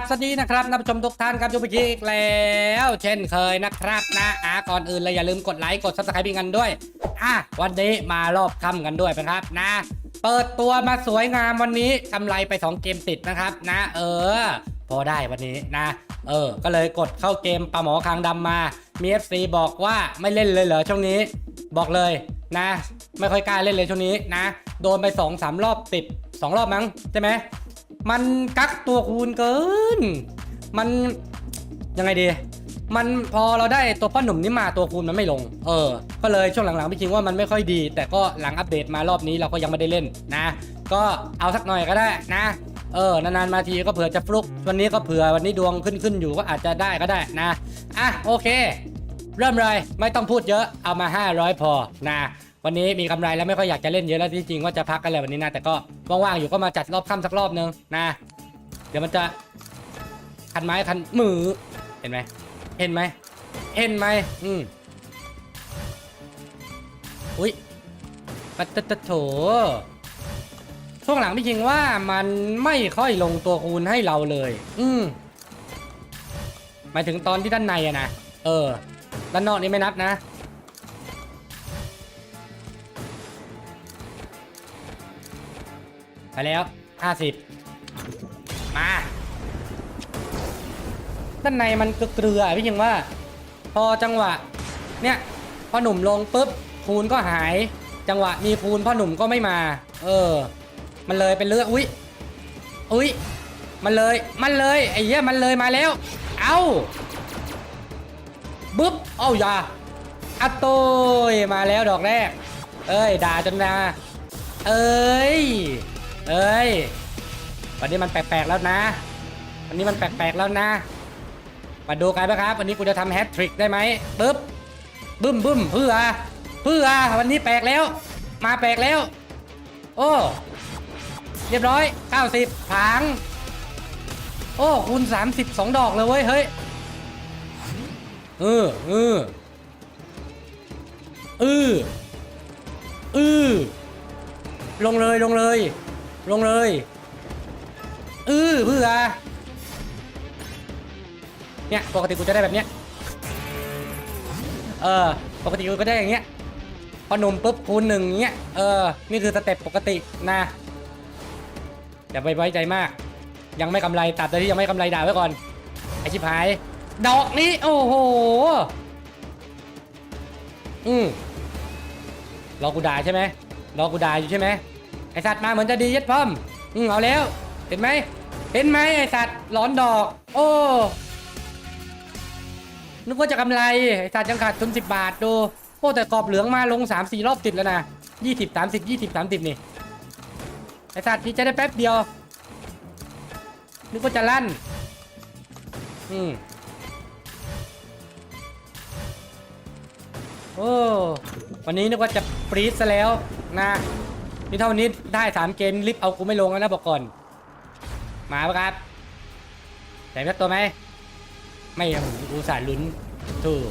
บสวัสดีนะครับท่านผู้ชมทุกท่านครับยูบิอีกแล้ว เช่นเคยนะครับนะอะก่อนอื่นเลยอย่าลืมกดไลค์กดซับสไครป์กันด้วยอะวันนี้มารอบค่ำกันด้วยนะครับนะ เปิดตัวมาสวยงามวันนี้กำไรไป 2 เกมติดนะครับนะ เออ พอได้วันนี้นะ เออ ก็เลยกดเข้าเกมปลาหมอคางดำมามี FC บอกว่าไม่เล่นเลยเหรอช่วงนี้ บอกเลยนะ ไม่ค่อยกล้าเล่นเลยช่วงนี้นะ โดนไป2อสรอบติด2รอบมั้งใช่ไหม มันกักตัวคูณเกิน มันยังไงดี มันพอเราได้ตัวป้าหนุ่มนี้มาตัวคูณมันไม่ลง เออ ก็เลยช่วงหลังๆพี่คิงว่ามันไม่ค่อยดี แต่ก็หลังอัปเดตมารอบนี้เราก็ยังไม่ได้เล่นนะ ก็เอาสักหน่อยก็ได้นะเออนานๆมาทีก็เผื่อจะฟลุก วันนี้ก็เผื่อวันนี้ดวงขึ้นขึ้นๆอยู่ก็อาจจะได้ก็ได้นะ อะโอเค เริ่มเลยไม่ต้องพูดเยอะเอามา 500 พอนะ วันนี้มีกำไรแล้วไม่ค่อยอยากจะเล่นเยอะแล้วที่จริงว่าจะพักกันแล้ววันนี้นะแต่ก็ว่างๆอยู่ก็มาจัดรอบค่ำสักรอบนึงนะ เดี๋ยวมันจะคันไม้คันมือเห็นไหมเห็นไหมเห็นไหมอืมอุ้ยปัตตะตะโถช่วงหลังพี่จริงว่ามันไม่ค่อยลงตัวคูณให้เราเลย อืมหมายถึงตอนที่ด้านในอะนะเออด้านนอกนี่ไม่นับนะ ไปแล้วห้าสิบมาด้านในมันเกลือๆพี่ยังว่า พอจังหวะ เนี่ยพอหนุ่มลงปุ๊บคูณก็หาย จังหวะมีคูณพ่อหนุ่มก็ไม่มา เออ มันเลยเป็นเลือดอุ้ยอุ้ยมันเลยมันเลยไอ้เหี้ยมันเลยมาแล้ว เอาบึ๊บเอ้าอย่าอัตโตยมาแล้วดอกแรก เอ้ยด่าจนนาเอ้ย เอ้ย วันนี้มันแปลกๆแล้วนะ วันนี้มันแปลกๆแล้วนะ มาดูกันนะครับ วันนี้กูจะทำแฮตทริกได้ไหมปึ๊บ บึ้มบึ้มเพื่อ เพื่อ วันนี้แปลกแล้ว มาแปลกแล้ว โอ้ เรียบร้อย 90ผาง โอ้คูณ30สองดอกเลยเว้ย เฮ้ย เออเออเออเออลงเลยลงเลย ลงเลยเออเพื่อเนี่ยปกติกูจะได้แบบเนี้ยเออปกติกูก็ได้อย่างเงี้ยพอหนุ่มปุ๊บคูณหนึ่งเงี้ยเออนี่คือสเต็ปปกตินะอย่าไปไว้ใจมาก ยังไม่กำไรตัดแต่ที่ยังไม่กำไรด่าไว้ก่อนไอชิบหาย ดอกนี้โอ้โหอืมรอกูด่าใช่ไหมรอกูด่าอยู่ใช่ไหม ไอสัตว์มาเหมือนจะดียัดพ่อมอืมเอาแล้ว เห็นไหมเห็นไหมไอสัตว์หลอนดอก โอ้นึกว่าจะกำไรไอสัตว์ยังขาดทุนสิบบาทดูโอ้แต่กรอบเหลืองมาลงสามสี่รอบติดแล้วนะยี่สิบสามสิบยี่สิบสามสิบนี่ ไอสัตว์นี่จะได้แป๊บเดียว นึกว่าจะลั่น อืมโอ้ วันนี้นึกว่าจะปรีดซะแล้วนะ นี่เท่านี้ได้สามเกมลิฟต์เอากูไม่ลงแล้วนะบอกก่อน มาปะครับใส่แม็กตัวไหม ไม่ครับผมอุตส่าห์ลุ้นถูก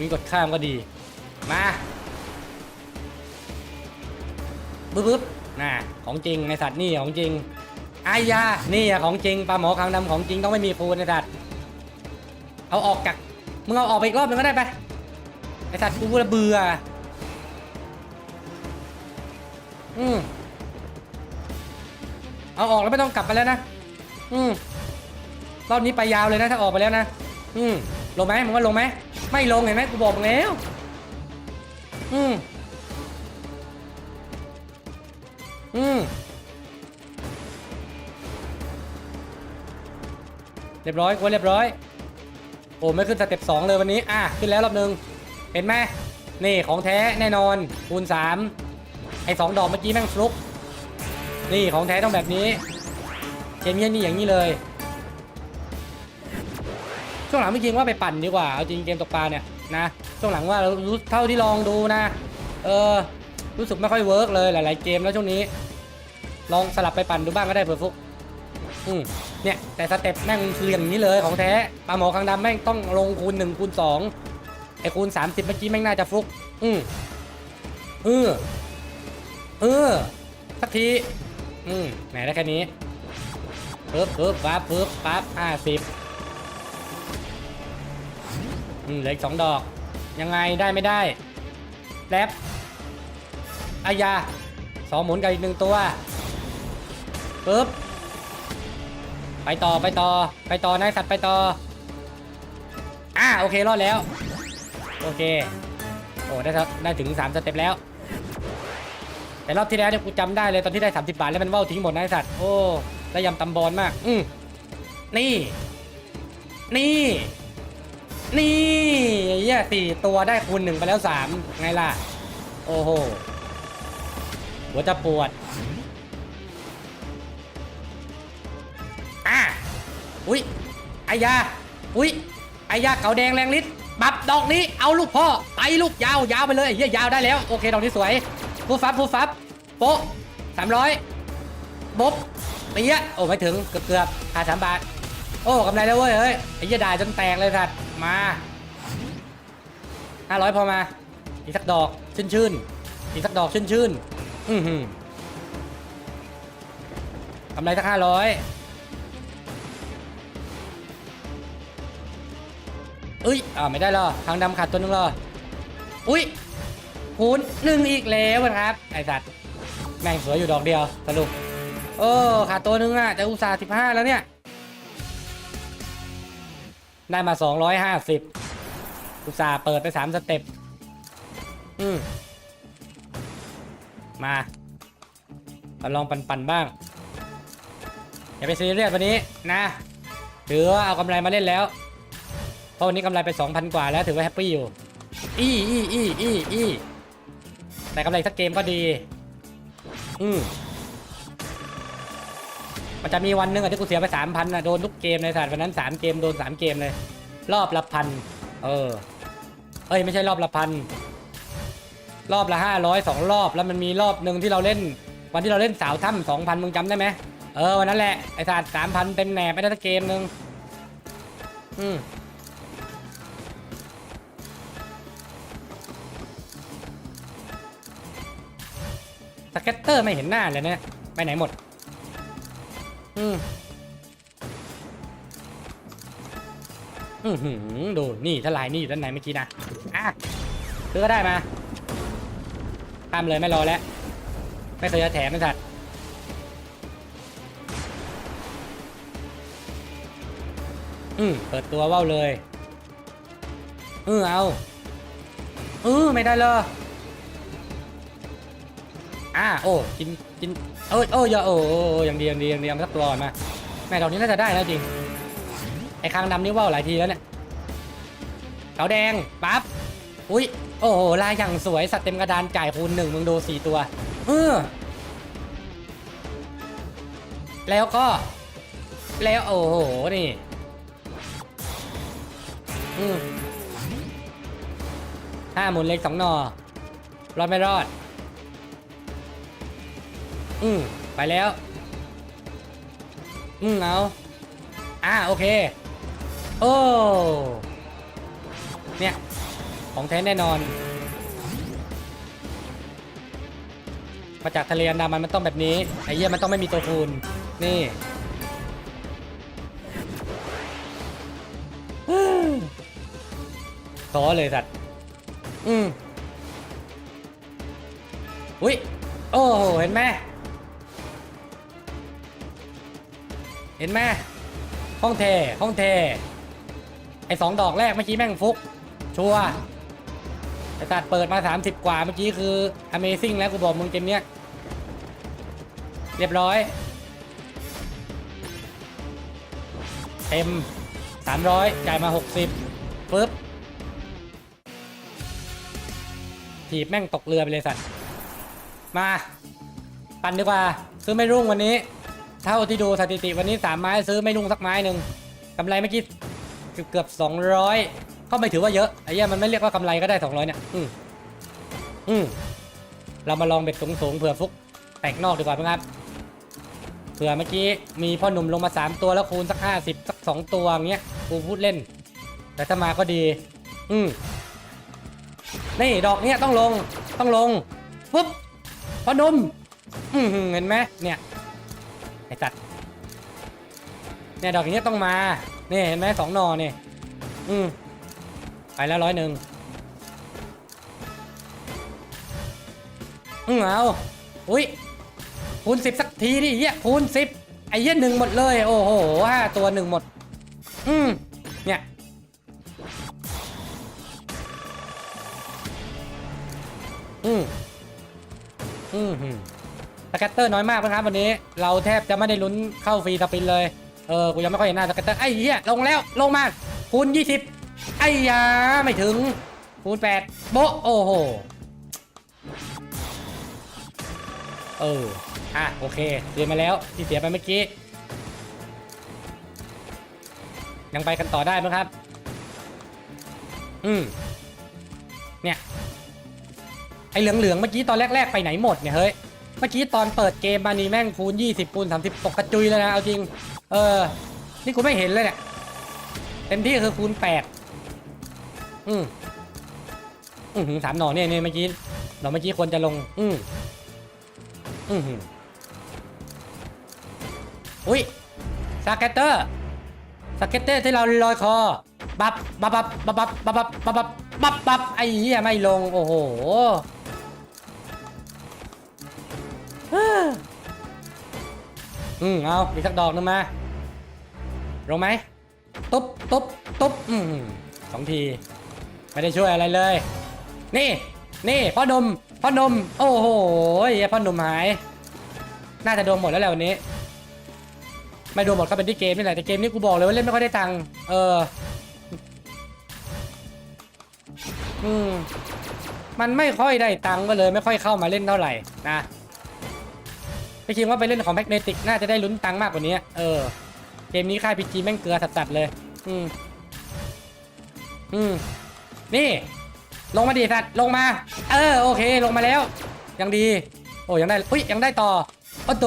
มีกดข้ามก็ดี มาบึ๊บบึ๊บน่ะของจริงในสัตว์นี่ของจริงอายา นี่อะของจริงปลาหมอคางดำของจริงต้องไม่มีคูณในสัตว์เอาออกจากมึงเอาออกไปอีกรอบนึงก็ได้ไปไอสัตว์กูเบื่อ อืมเอาออกแล้วไม่ต้องกลับมาแล้วนะ อืมรอบนี้ไปยาวเลยนะถ้าออกไปแล้วนะ อืมลงไหมมึงว่าลงไหม ไม่ลงเห็นไหมกูบอกมึงแล้ว อืมอืมเรียบร้อยกูว่าเรียบร้อย โอ้ไม่ขึ้นสเต็ปสองเลยวันนี้ อะ ขึ้นแล้วรอบหนึ่งเห็นไหมนี่ของแท้แน่นอนคูณสาม ไอ้สองดอกเมื่อกี้แม่งฟลุกนี่ของแท้ต้องแบบนี้เกมเนี้ยนี่อย่างนี้เลย ช่วงหลังไม่จริงว่าไปปั่นดีกว่าเอาจริงเกมตกปลาเนี่ยนะช่วงหลังว่าเรารู้เท่าที่ลองดูนะเออรู้สึกไม่ค่อยเวิร์กเลยหลาย ๆ เกมแล้วช่วงนี้ ลองสลับไปปั่นดูบ้างก็ได้เผื่อฟุกอืมเนี่ยแต่สเต็ปแม่งคืออย่างนี้เลยของแท้ปลาหมอคางดำแม่งต้องลงคูณ1คูณ2ไอคูณ30 เมื่อกี้แม่งน่าจะฟลุก อืมเออ เออ สักที อืม ไหนได้แค่นี้ปึ๊บปึ๊บปั๊บปึ๊บปั๊บห้าสิบอืมเหลืออีกสองดอก ยังไงได้ไม่ได้แป๊บอายาสองหมุนกับอีกหนึ่งตัวปึ๊บ ไปต่อไปต่อ ไปต่อนายสัตว์ไปต่อ อ่าโอเครอดแล้ว โอเค โอ้ได้ได้ถึง 3 สเต็ปแล้ว แต่รอบที่แล้วเนี่ยกูจำได้เลยตอนที่ได้ 30 บาทแล้วมันว่าวทิ้งหมดนะไอ้สัตว์โอ้ได้ยำตำบอลมากอืมนี่ นี่ นี่เหี้ยสี่ตัวได้คูณหนึ่งไปแล้วสามไงล่ะ โอ้โหหัวจะปวดอะอุ้ยไอยาอุ้ยไอยาเก่าแดงแรงฤทธิ์บับดอกนี้เอาลูกพ่อไปลูกยาวยาวไปเลยเหี้ยยาวได้แล้ว โอเคดอกนี้สวย ฟูฟับฟูฟับโป๊ะสามร้อยบ๊บเปี้ยะโอ้ไม่ถึงเกือบเกือบขาดสามบาท โอ้กำไรแล้วเว้ยเฮ้ยไอ้เหี้ยด่าจนแตกเลยสัตว์มาห้าร้อยพอมา อีกสักดอกชื่นชื่นอีกสักดอกชื่นชื่นอือหือกำไรสักห้าร้อยเอ้ยอ่าไม่ได้หรอทางดำขาดตัวนึงหรออุ้ย คูณหนึ่งอีกแล้วนะครับ ไอสัตว์ แม่งสวยอยู่ดอกเดียวสรุปโอ้ขาดตัวนึงอะแต่อุตส่าห์สิบห้าแล้วเนี่ย ได้มา250อุตส่าห์เปิดไป3สเต็ปอืมมามาลองปันๆบ้าง อย่าไปซีเรียสวันนี้นะถือว่าเอากำไรมาเล่นแล้ว เพราะวันนี้กำไรไป 2,000 กว่าแล้วถือว่าแฮปปี้อยู่ อีอีอีอีอี แต่กำไรสักเกมก็ดี อืมมันจะมีวันหนึงอะที่กูเสียไปสามพันอะโดนทุกเกมในสัตว์วันนั้นสามเกมโดนสามเกมเลย รอบละพัน เออ เอ้ยไม่ใช่รอบละพัน รอบละห้าร้อยสองรอบแล้วมันมีรอบหนึ่งที่เราเล่น วันที่เราเล่นสาวถ้ำสองพันมึงจำได้ไหมเออวันนั้นแหละไอ้สัตว์สามพันเต็มแหนบไปได้สักเกมหนึ่งอืม สเก็ตเตอร์ไม่เห็นหน้าเลยนี่ยไปไหนหมด อืมอือหือดูนี่ถ้าลายนี่อยู่ด้านในเมื่อกี้นะ อะซื้อก็ได้มาข้ามเลยไม่รอแล้ว ไม่เคยจะแถมไม่สัตว์อืมเปิดตัวว่าวเลย เออเอา เออไม่ได้เลย อะโอ้กินกินเอ้ยเอ้ยอโอ้โอ้อย่างดีอย่างดีอย่างดีเอามาสักตัวก่อนมาแม่ดอกนี้น่าจะได้แล้วจริงไอ้คางดำนี่ว่าวหลายทีแล้วเนี่ยเกาแดงปั๊บอุ้ยโอ้โหลายอย่างสวยสัตว์เต็มกระดานจ่ายคูณหนึ่งมึงดูสี่ตัวเออแล้วก็ แล้วโอ้โหนี่ห้าหมุนเล็กสองนอรอดไม่รอด อืมไปแล้ว อืมเอาอ่าโอเค โอ้เนี่ย ของแท้แน่นอน มาจากทะเลอันดามันมันต้องแบบนี้ ไอ้เหี้ยมันต้องไม่มีตัวคูณ นี่ขอเลยสัตว์ อืมอุ้ย โอ้เห็นไหม เห็นไหมห้องเทห้องเทไอ้สองดอกแรกเมื่อกี้แม่งฟุก ชัวร์ไอ้ตัดเปิดมา 30 กว่าเมื่อกี้คือ Amazing แล้วกูบอกมึงเกมเนี้ย เรียบร้อย เต็ม 300 จ่ายมา 60ปึ๊บถีบแม่งตกเรือไปเลยสัตว์ มา ปั่นดีกว่า ซื้อไม่รุ่งวันนี้ เท่าที่ดูสถิติวันนี้สามไม้ซื้อไม่รุ่งสักไม้หนึ่งกำไรเมื่อกี้เกือบเกือบสองร้อยก็ไม่ถือว่าเยอะไอ้เหี้ยมันไม่เรียกว่ากำไรก็ได้สองร้อยเนี่ยอืมอืมเรามาลองเบ็ดสูงๆเผื่อฟุกแตกนอกดีกว่าครับเผื่อเมื่อกี้มีพ่อหนุ่มลงมาสามตัวแล้วคูณสักห้าสิบสักสองตัวอย่างเงี้ยกูพูดเล่น แต่ถ้ามาก็ดี อืมนี่ดอกเนี้ยต้องลงต้องลงปุ๊บพ่อหนุ่มอืมเห็นไหมเนี่ย ไอ้สัตว์เนี่ยดอกอย่างเงี้ยต้องมาเนี่ยเห็นไหมสองนอเนี่ยอืมไปแล้วร้อยหนึ่งอืมเอาอุ้ยคูณสิบสักทีดิเหี้ยคูณสิบไอ้เหี้ยหนึ่งหมดเลย โอ้โหห้าตัวหนึ่งหมด อืมเนี่ยอืมอืม สแกตเตอร์น้อยมากนะครับวันนี้เราแทบจะไม่ได้ลุ้นเข้าฟรีสปินเลยเออกูยังไม่ค่อยเห็นหน้าสแกตเตอร์ไอ้เหี้ยลงแล้วลงมาคูณ20 ไอ้ยาไม่ถึงคูณ8โบโอ้โหเอออะโอเคเรียนมาแล้วที่เสียไปเมื่อกี้ยังไปกันต่อได้ไหมครับ อืม เนี่ย ไอ้เหลืองๆเมื่อกี้ตอนแรก ๆ ไปไหนหมดเนี่ยเฮ้ย เมื่อกี้ตอนเปิดเกมมานี่แม่งคูณ20คูณ30 ตกกระจุยเลยนะเอาจริง เออ นี่กูไม่เห็นเลยเนี่ยเต็มที่คือคูณ8อืมอือหือสามหน่อเนี่ยเนี่ยเมื่อกี้หน่อเมื่อกี้ควรจะลง อืมอือหืออุ้ยสเก็ตเตอร์สเก็ตเตอร์ที่เราลอยคอบับบับบับบับบับบับบับบับบับบับบับไอ้เหี้ยไม่ลงโอ้โห อืมเอาอีกสักดอกหนึงมาลงไหมตุ๊บตุ๊บตุ๊บอืมสองที ไม่ได้ช่วยอะไรเลย นี่ นี่พ่อหนมพ่อหนมโอ้โหไอ้พ่อหนมหาย น่าจะโดนหมดแล้วแหละวันนี้ ไม่โดนหมดก็เป็นที่เกมนี่แหละแต่เกมนี้กูบอกเลยว่าเล่นไม่ค่อยได้ตังค์เออ อืมมันไม่ค่อยได้ตังค์ก็เลยไม่ค่อยเข้ามาเล่นเท่าไหร่นะ พี่คิดว่าไปเล่นของแมกเนติกน่าจะได้ลุ้นตังค์มากกว่านี้ เออ เกมนี้ค่ายพีจีแม่งเกลือสัดๆเลย อืม อืม นี่ ลงมาดิสัตว์ลงมา เออ โอเค ลงมาแล้ว ยังดี โอ้ยังได้ อุ้ย ยังได้ต่อ โอ้โต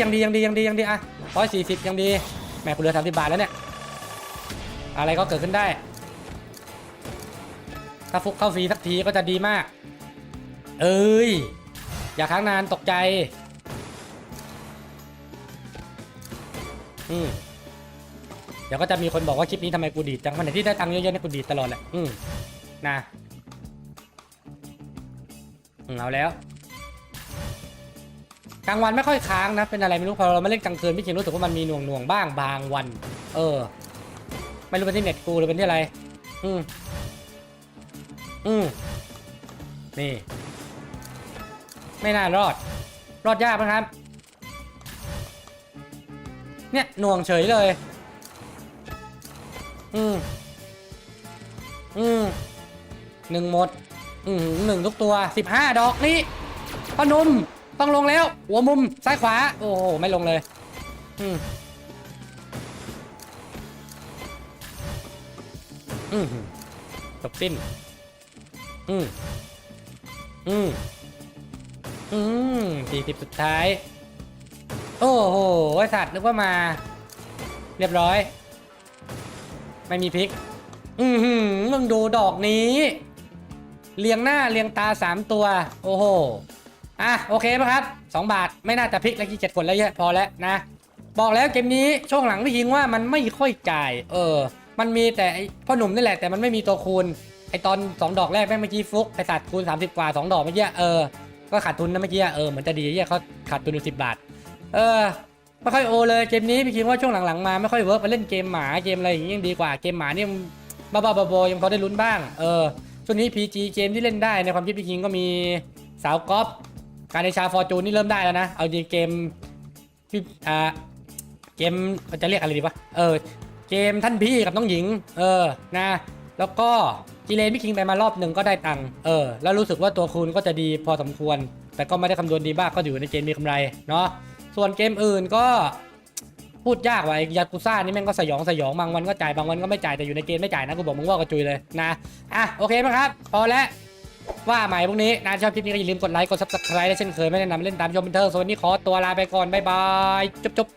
ยังดี ยังดี ยังดี ยังดีอะร้อยสี่สิบยังดี แหม่กูเหลือสามสิบบาทแล้วเนี่ย อะไรก็เกิดขึ้นได้ ถ้าฟุกเข้าฟรีสักทีก็จะดีมาก เอ้ย อย่าค้างนานตกใจ อืมเดี๋ยวก็จะมีคนบอกว่าคลิปนี้ทำไมกูดีดจังวันไหนที่ได้ตังค์เยอะๆเนี่ยกูดีดตลอดแหละอืมนะอืมเอาแล้วกลางวันไม่ค่อยค้างนะ เป็นอะไรไม่รู้พอเรามาเล่นกลางคืนพี่คิงรู้สึกว่ามันมีหน่วงหน่วงๆบ้างบางวัน เออ ไม่รู้เป็นที่เน็ตกูหรือเป็นที่อะไร อืมอืมนี่ ไม่น่ารอด รอดยากไหมครับ เนี่ยหน่วงเฉยเลย อืม อืมหนึ่งหมด อืมหนึ่งทุกตัวสิบห้าดอกนี้พนุ่มต้องลงแล้ว หัวมุมซ้ายขวา โอ้โหไม่ลงเลย อืมอืมจบสิ้น อืมอืมอืมสี่สิบสุดท้าย โอ้โหไอสัตว์นึกว่ามา เรียบร้อย ไม่มีพริก อือหือมึงดูดอกนี้ เลียงหน้าเลียงตาสามตัว โอ้โหอะโอเคป่ะครับสองบาทไม่น่าจะพลิกแล้วกี่เจ็ดคนแล้วเยอะพอแล้วนะ บอกแล้วเกมนี้ช่วงหลังพี่ยิงว่ามันไม่ค่อยจ่าย เออ มันมีแต่พ่อหนุ่มนี่แหละแต่มันไม่มีตัวคูณไอตอนสองดอกแรกแม่งเมื่อกี้ฟุกไอสัตว์คูณ 30 กว่า 2 ดอกเมื่อกี้เออ ก็ขาดทุนนะเมื่อกี้เออเหมือนจะดีเหี้ยเขาขาดทุนอยู่สิบาท เออไม่ค่อยโอเลยเกมนี้พี่คิดว่าช่วงหลังๆมาไม่ค่อยเวิร์กมาเล่นเกมหมาเกมอะไรอย่างงี้ยังดีกว่าเกมหมานี่มันบ้าๆบอๆยังพอได้ลุ้นบ้าง เออช่วงนี้ PG เกมที่เล่นได้ในความคิดพี่คิงก็มีสาวกอล์ฟการในชาฟอร์จูนนี่เริ่มได้แล้วนะ เอาจริงเกมพี่อ่าเกมจะเรียกอะไรดีวะเออเกมท่านพี่กับน้องหญิง เออนะ แล้วก็จีเลนพี่คิงไปมารอบหนึ่งก็ได้ตังค์เออแล้วรู้สึกว่าตัวคูณก็จะดีพอสมควร แต่ก็ไม่ได้คำนวณดีบ้างก็อยู่ในเกณฑ์มีกำไรเนาะ ส่วนเกมอื่นก็พูดยากว่ะยากุซ่านี่แม่งก็สยองสยองบางวันก็จ่ายบางวันก็ไม่จ่ายแต่อยู่ในเกมไม่จ่ายนะกูบอกมึงว่ากระจุยเลยนะอะโอเคไหมครับพอแล้วว่าใหม่พวกนี้นะชอบคลิปนี้ก็อย่าลืมกดไลค์กดซับสไครต์และเช่นเคยไม่แนะนำเล่นตามชมเป็นเทอร์ส่วนนี้ขอตัวลาไปก่อนบ๊ายบายจบจบ